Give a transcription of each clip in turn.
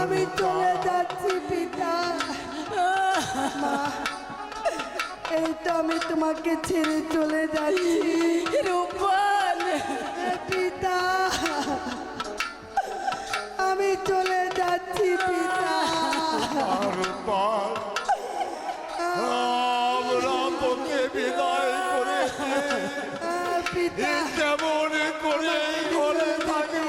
আমি চলে যাচ্ছি পিতা। এই তো আমি তোমাকে ছেড়ে চলে যাচ্ছি। রূপন পিতা আমি চলে যাচ্ছি পিতা। রূপন আমরা তোকে বিদায় করে তেমন করে করে থাকব।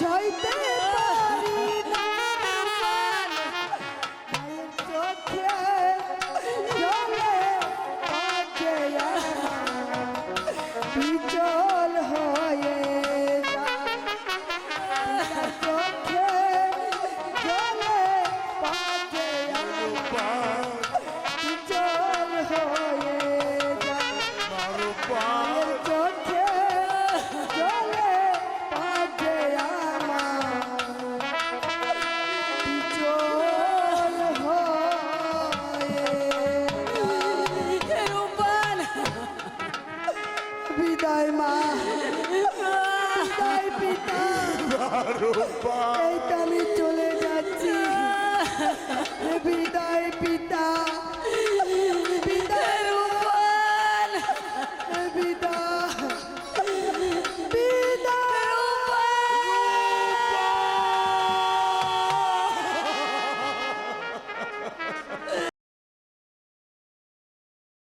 সইতে পারি না। চোখে জলে আজে বিচল হয়ে চোখে জলে পাজে বিচল হয়ে চোখে Rupa.